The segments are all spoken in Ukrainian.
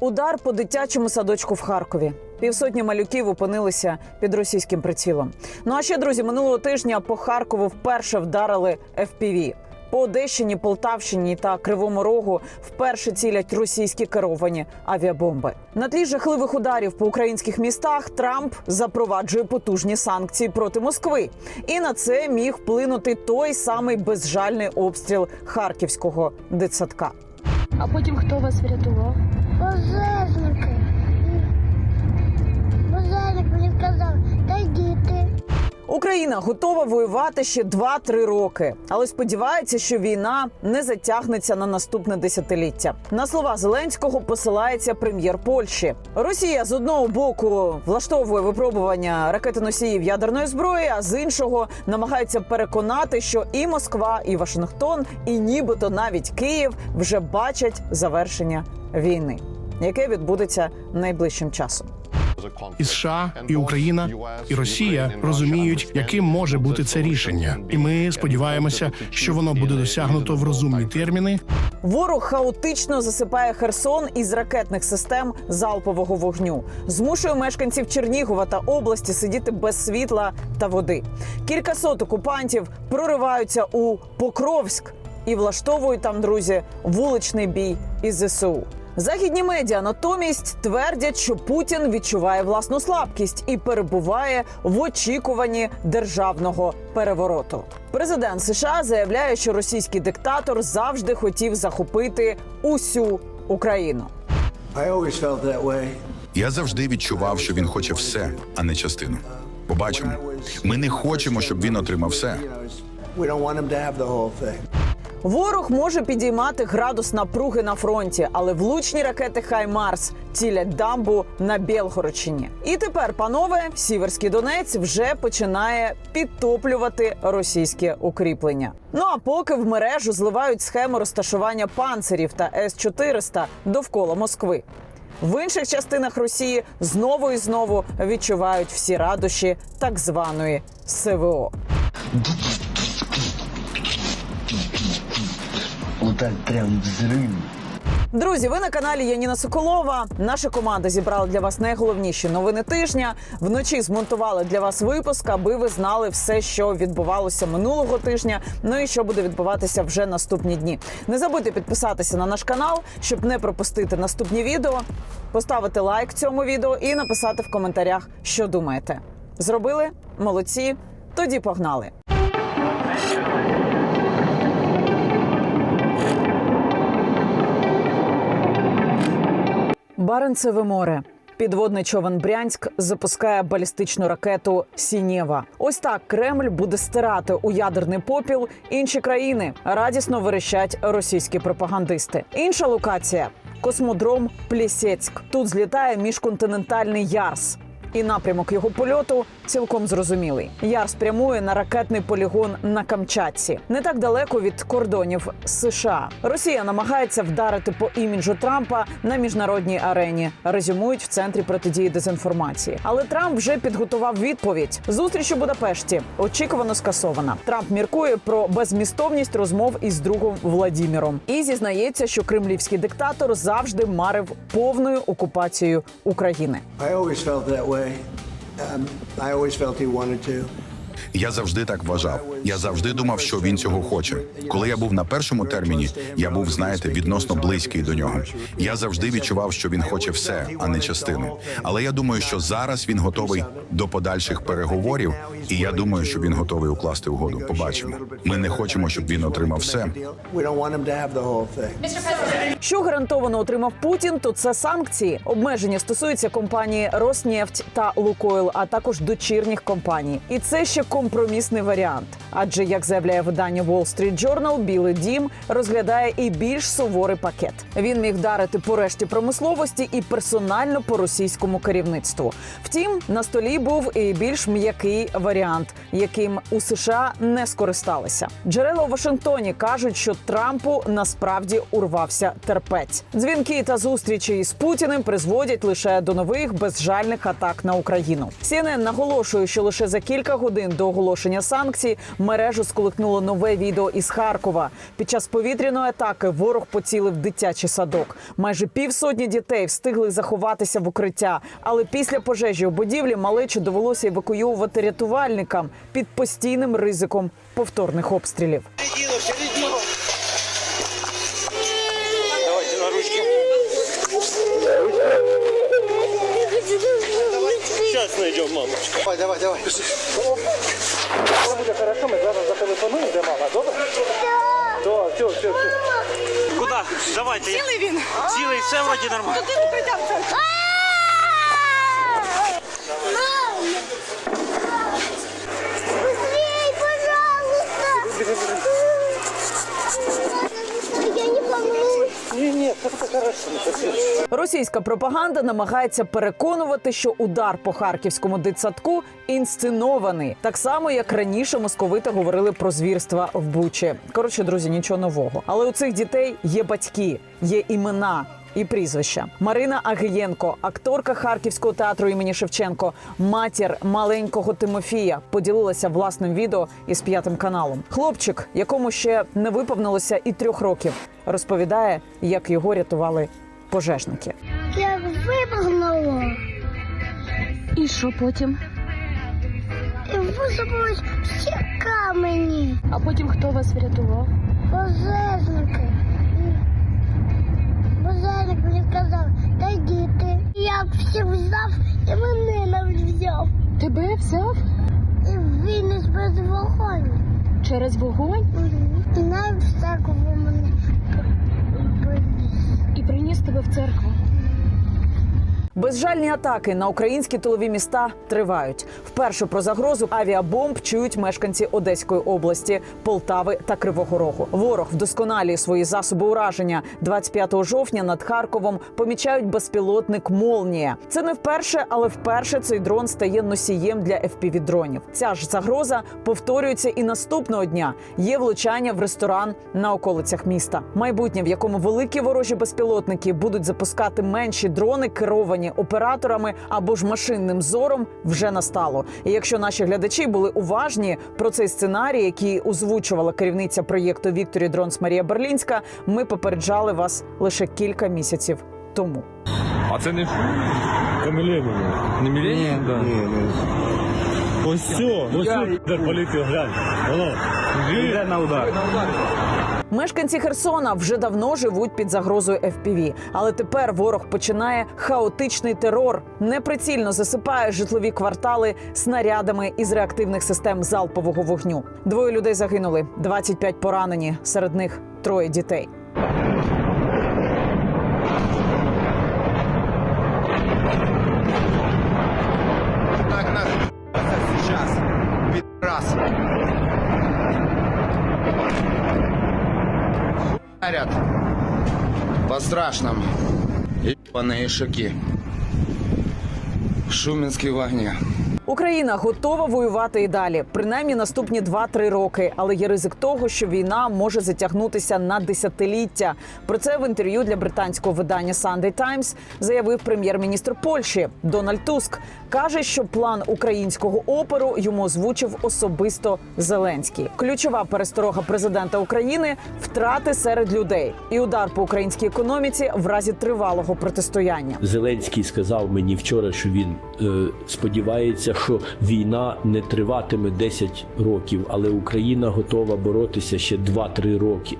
Удар по дитячому садочку в Харкові. Півсотні малюків опинилися під російським прицілом. Ну а ще друзі, минулого тижня по Харкову вперше вдарили FPV. По Одещині, Полтавщині та Кривому Рогу вперше цілять російські керовані авіабомби. На тлі жахливих ударів по українських містах Трамп запроваджує потужні санкції проти Москви. І на це міг вплинути той самий безжальний обстріл харківського дитсадка. А потім хто вас врятував? Пожежники. Пожежник мені сказав, та діти. Україна готова воювати ще 2-3 роки, але сподівається, що війна не затягнеться на наступне десятиліття. На слова Зеленського посилається прем'єр Польщі. Росія з одного боку влаштовує випробування ракетоносіїв ядерної зброї, а з іншого намагається переконати, що і Москва, і Вашингтон, і нібито навіть Київ вже бачать завершення війни, яке відбудеться найближчим часом. І США, і Україна, і Росія розуміють, яким може бути це рішення, і ми сподіваємося, що воно буде досягнуто в розумні терміни. Ворог хаотично засипає Херсон із ракетних систем залпового вогню, змушує мешканців Чернігова та області сидіти без світла та води. Кількасот окупантів прориваються у Покровськ і влаштовують там, друзі, вуличний бій із ЗСУ. Західні медіа натомість твердять, що Путін відчуває власну слабкість і перебуває в очікуванні державного перевороту. Президент США заявляє, що російський диктатор завжди хотів захопити усю Україну. Я завжди відчував, що він хоче все, а не частину. Побачимо. Ми не хочемо, щоб він отримав все. Ворог може підіймати градус напруги на фронті, але влучні ракети Хаймарс цілять дамбу на Білгородщині. І тепер, панове, Сіверський Донець вже починає підтоплювати російське укріплення. Ну а поки в мережу зливають схему розташування панцирів та С-400 довкола Москви. В інших частинах Росії знову і знову відчувають всі радощі так званої СВО. Так прям взрыв. Друзі, ви на каналі Яніна Соколова. Наша команда зібрала для вас найголовніші новини тижня. Вночі змонтували для вас випуск, аби ви знали все, що відбувалося минулого тижня. Ну і що буде відбуватися вже наступні дні. Не забудьте підписатися на наш канал, щоб не пропустити наступні відео, поставити лайк цьому відео і написати в коментарях, що думаєте. Зробили? Молодці. Тоді погнали. Баренцеве море. Підводний човен Брянськ запускає балістичну ракету Сінєва. Ось так Кремль буде стирати у ядерний попіл інші країни. Радісно верещать російські пропагандисти. Інша локація космодром Плісецьк. Тут злітає міжконтинентальний Ярс. І напрямок його польоту цілком зрозумілий. Яр спрямує на ракетний полігон на Камчатці, не так далеко від кордонів США. Росія намагається вдарити по іміджу Трампа на міжнародній арені. Резюмують в центрі протидії дезінформації. Але Трамп вже підготував відповідь. Зустріч у Будапешті очікувано скасована. Трамп міркує про безмістовність розмов із другом Владіміром і зізнається, що кремлівський диктатор завжди марив повною окупацією України. I always felt that way. Um, I always felt he wanted to. Я завжди так вважав. Я завжди думав, що він цього хоче. Коли я був на першому терміні, я був, знаєте, відносно близький до нього. Я завжди відчував, що він хоче все, а не частину. Але я думаю, що зараз він готовий до подальших переговорів, і я думаю, що він готовий укласти угоду. Побачимо. Ми не хочемо, щоб він отримав все. Що гарантовано отримав Путін, то це санкції. Обмеження стосуються компанії Роснефть та Лукойл, а також дочірніх компаній. І це ще компромісний варіант. Адже, як заявляє видання Wall Street Journal, Білий Дім розглядає і більш суворий пакет. Він міг вдарити по решті промисловості і персонально по російському керівництву. Втім, на столі був і більш м'який варіант, яким у США не скористалися. Джерела у Вашингтоні кажуть, що Трампу насправді урвався терпець. Дзвінки та зустрічі із Путіним призводять лише до нових безжальних атак на Україну. CNN наголошує, що лише за кілька годин до оголошення санкцій мережу сколихнуло нове відео із Харкова. Під час повітряної атаки ворог поцілив дитячий садок. Майже півсотні дітей встигли заховатися в укриття. Але після пожежі у будівлі малечу довелося евакуювати рятувальникам під постійним ризиком повторних обстрілів. Давай, давай, давай. Все буде хорошо, ми зараз зателефонуємо, де мама, добре? Так, все, все, все. Куда? Давайте. Цілий він. Цілий, все вроді нормально. Быстрей, пожалуйста! Я не помню. Ні. Російська пропаганда намагається переконувати, що удар по харківському дитсадку інсценований, так само як раніше московити говорили про звірства в Бучі. Коротше, друзі, нічого нового. Але у цих дітей є батьки, є імена. І прізвища Марина Агієнко, акторка Харківського театру імені Шевченко, матір маленького Тимофія, поділилася власним відео із п'ятим каналом. Хлопчик, якому ще не виповнилося і трьох років, розповідає, як його рятували пожежники. Я випрыгнула І що потім? і висипались всі камені. А потім хто вас врятував? Пожежники. Пожежник мені сказав, та йди ти. Я всіх взяв і мене навіть взяв. Тебе взяв І виніс без вогонь. через вогонь І навіть в церкву мене приніс. і приніс тебе в церкву. Безжальні атаки на українські тилові міста тривають. Вперше про загрозу авіабомб чують мешканці Одеської області, Полтави та Кривого Рогу. Ворог вдосконалює свої засоби ураження. 25 жовтня над Харковом помічають безпілотник Молнія. Це не вперше, але вперше цей дрон стає носієм для fpv дронів. Ця ж загроза повторюється і наступного дня. Є влучання в ресторан на околицях міста. Майбутнє, в якому великі ворожі безпілотники будуть запускати менші дрони, керовані операторами або ж машинним зором, вже настало. І якщо наші глядачі були уважні про цей сценарій, який озвучувала керівниця проєкту Вікторі Дронс Марія Берлінська, ми попереджали вас лише кілька місяців тому. А це не Камеленіум. Не Міленіум? Да. Ось все, ось все, де полетів, глянь. Воно. Йде на удар. Мешканці Херсона вже давно живуть під загрозою FPV. але тепер ворог починає хаотичний терор, неприцільно засипає житлові квартали снарядами із реактивних систем залпового вогню. Двоє людей загинули, 25 поранені. Серед них троє дітей. Так нас сейчас. Пидорас. По-страшному. Ебаные шаки. Шуменский в огне. Україна готова воювати і далі, принаймні наступні 2-3 роки. Але є ризик того, що війна може затягнутися на десятиліття. Про це в інтерв'ю для британського видання Sunday Times заявив прем'єр-міністр Польщі Дональд Туск. каже, що план українського опору йому озвучив особисто Зеленський. Ключова пересторога президента України втрати серед людей і удар по українській економіці в разі тривалого протистояння. Зеленський сказав мені вчора, що він е, сподівається, що війна не триватиме 10 років, але Україна готова боротися ще 2-3 роки.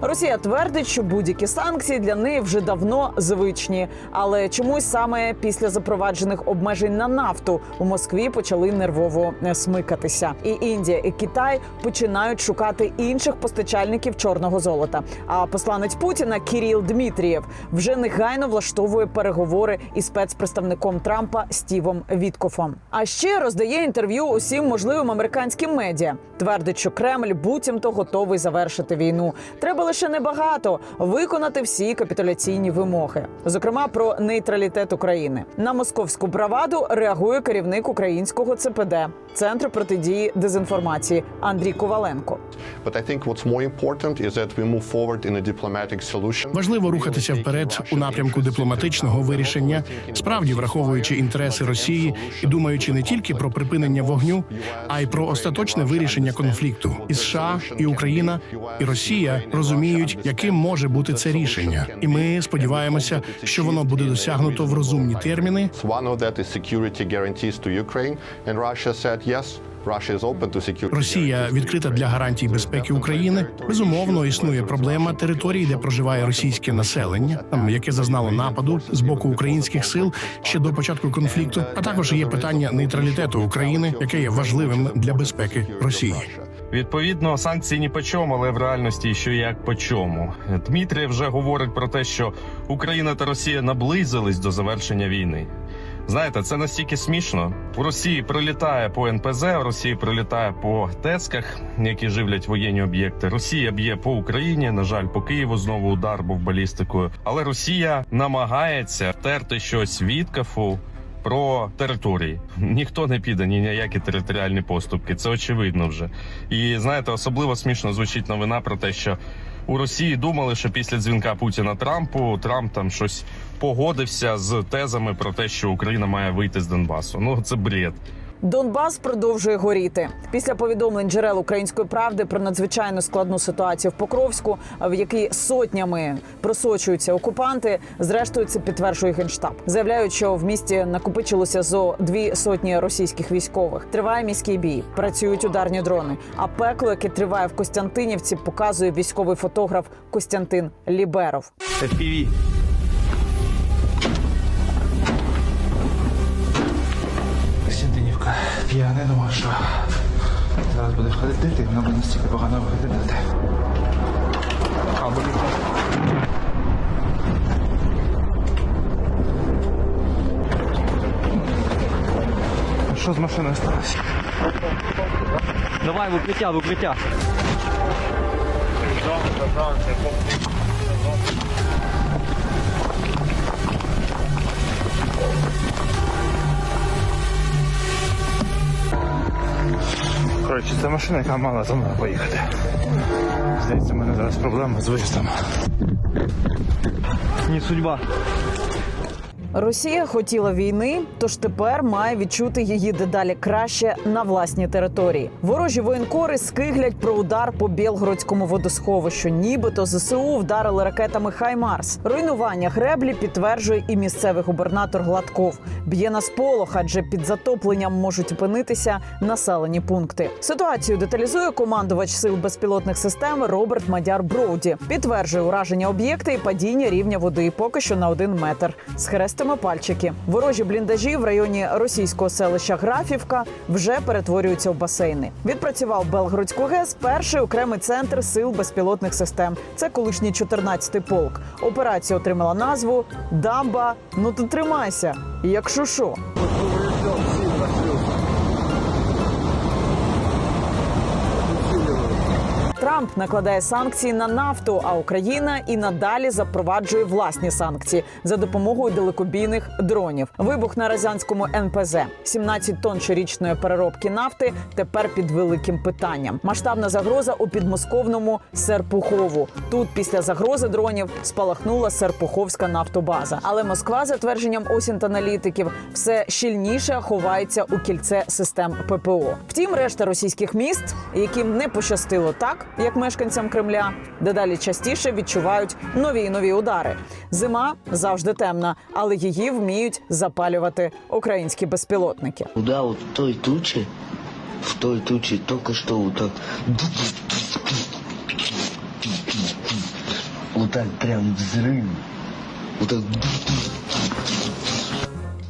Росія твердить, що будь-які санкції для неї вже давно звичні, але чомусь саме після запроваджених обмежень на нафту у Москві почали нервово е, смикатися. І Індія і Китай починають шукати інших постачальників чорного золота. А посланець Путіна Кіріл Дмитрієв вже негайно влаштовує переговори із спецпредставником Трампа Стівом Віткофом. А ще роздає інтерв'ю усім можливим американським медіа. Твердить, що Кремль буцімто готовий завершити війну. Треба лише небагато виконати всі капітуляційні вимоги, зокрема про нейтралітет України. На московську браваду реагує керівник українського ЦПД Центру протидії дезінформації Андрій Коваленко. Важливо рухатися вперед у напрямку дипломатичного вирішення, справді враховуючи інтереси Росії і думаючи не тільки про припинення вогню, а й про остаточне вирішення конфликту. І США, і Україна, і Росія розуміють, яким може бути це рішення, і ми сподіваємося, що воно буде досягнуто в розумні терміни. One of that is security guarantees to Ukraine, and Russia said yes. Russia is open to security. Росія відкрита для гарантій безпеки України. Безумовно, існує проблема території, де проживає російське населення, там яке зазнало нападу з боку українських сил ще до початку конфлікту. А також є питання нейтралітету України, яке є важливим для безпеки Росії. Відповідно, санкції ні по чому, але в реальності що як по чому. Дмитрій вже говорить про те, що Україна та Росія наблизились до завершення війни. Знаєте, це настільки смішно. В Росії прилітає по НПЗ, в Росії прилітає по ТЕЦках, які живлять воєнні об'єкти. Росія б'є по Україні. На жаль, по Києву знову удар був балістикою. Але Росія намагається втерти щось від КАФУ про території. Ніхто не піде ні на які територіальні поступки. Це очевидно вже. І знаєте, особливо смішно звучить новина про те, що у Росії думали, що після дзвінка Путіна Трампу Трамп там щось погодився з тезами про те, що Україна має вийти з Донбасу. Ну це бред. Донбас продовжує горіти після повідомлень джерел української правди про надзвичайно складну ситуацію в Покровську, в якій сотнями просочуються окупанти. Зрештою, це підтверджує генштаб. Заявляють, що в місті накопичилося зо дві сотні російських військових. Триває міський бій, працюють ударні дрони. А пекло, яке триває в Костянтинівці, показує військовий фотограф Костянтин Ліберов. FPV. Я не думав, що зараз буде входити, і воно буде настільки погано виглядати. А. Що з машиною сталося? Давай в укриття, в укриття. Коротше, це машина, яка мала за мною поїхати. Здається, в мене зараз проблема з виїздом. Не судьба. Росія хотіла війни, тож тепер має відчути її дедалі краще на власній території. Ворожі воєнкори скиглять про удар по Білгородському водосховищу. Нібито ЗСУ вдарили ракетами Хаймарс. Руйнування греблі підтверджує і місцевий губернатор Гладков. Б'є на сполох, адже під затопленням можуть опинитися населені пункти. Ситуацію деталізує командувач сил безпілотних систем Роберт Мадяр Броуді. Підтверджує ураження об'єкта і падіння рівня води поки що на один метр. Схрестимо пальчики. Ворожі бліндажі в районі російського селища Графівка вже перетворюються в басейни. Відпрацював Белгородську ГЕС перший окремий центр сил безпілотних систем. Це колишній 14-й полк. Операція отримала назву Дамба. Ну то тримайся, якщо що. Трамп накладає санкції на нафту, а Україна і надалі запроваджує власні санкції за допомогою далекобійних дронів. Вибух на Розянському НПЗ 17 тонн щорічної переробки нафти тепер під великим питанням. Масштабна загроза у підмосковному Серпухову. Тут після загрози дронів спалахнула Серпуховська нафтобаза. Але Москва, за твердженням осінт-аналітиків, все щільніше ховається у кільце систем ППО. Втім, решта російських міст, яким не пощастило так, як мешканцям Кремля, дедалі частіше відчувають нові і нові удари. Зима завжди темна, але її вміють запалювати українські безпілотники. Куда вот в той туче, в той туче только что вот так, вот прям взрыв, вот так.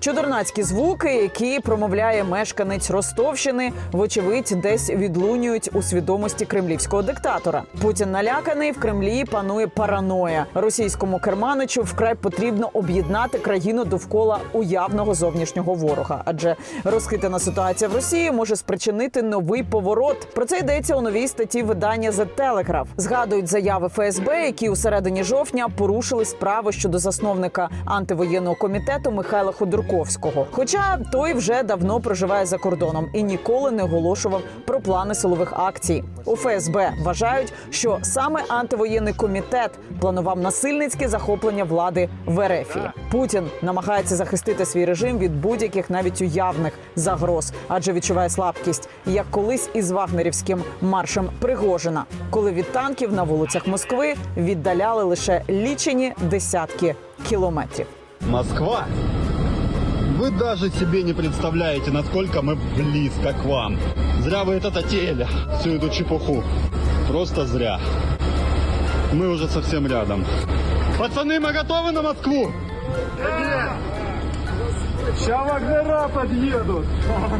Чудернацькі звуки, які промовляє мешканець Ростовщини, вочевидь, десь відлунюють у свідомості кремлівського диктатора. Путін наляканий в Кремлі панує параноя. Російському керманичу вкрай потрібно об'єднати країну довкола уявного зовнішнього ворога, адже розхитана ситуація в Росії може спричинити новий поворот. Про це йдеться у новій статті видання The Telegraph. Згадують заяви ФСБ, які у середині жовтня порушили справи щодо засновника антивоєнного комітету Михайла Ходорковського. Хоча той вже давно проживає за кордоном і ніколи не оголошував про плани силових акцій. У ФСБ вважають, що саме антивоєнний комітет планував насильницьке захоплення влади в РФ. Путін намагається захистити свій режим від будь-яких навіть уявних загроз, адже відчуває слабкість, як колись із вагнерівським маршем Пригожина, коли від танків на вулицях Москви віддаляли лише лічені десятки кілометрів. Москва. Вы даже себе не представляете, насколько мы близко к вам. Зря вы это затеяли, всю эту чепуху. Просто зря. Мы уже совсем рядом. Пацаны, мы готовы на Москву? Сейчас вагнера подъедут.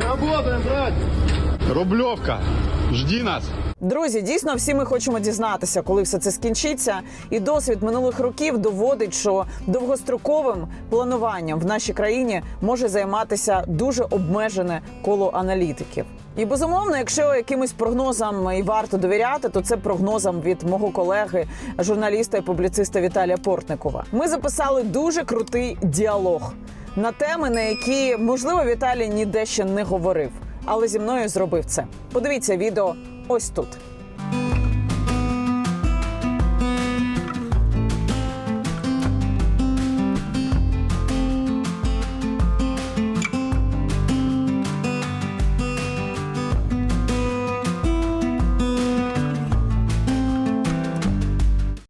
Работаем, брать. Рублевка, жди нас. Друзі, дійсно, всі ми хочемо дізнатися, коли все це скінчиться. І досвід минулих років доводить, що довгостроковим плануванням в нашій країні може займатися дуже обмежене коло аналітиків. І безумовно, якщо якимось прогнозам і варто довіряти, то це прогнозам від мого колеги, журналіста і публіциста Віталія Портникова. Ми записали дуже крутий діалог на теми, на які можливо Віталій ніде ще не говорив, але зі мною зробив це. Подивіться відео ось тут.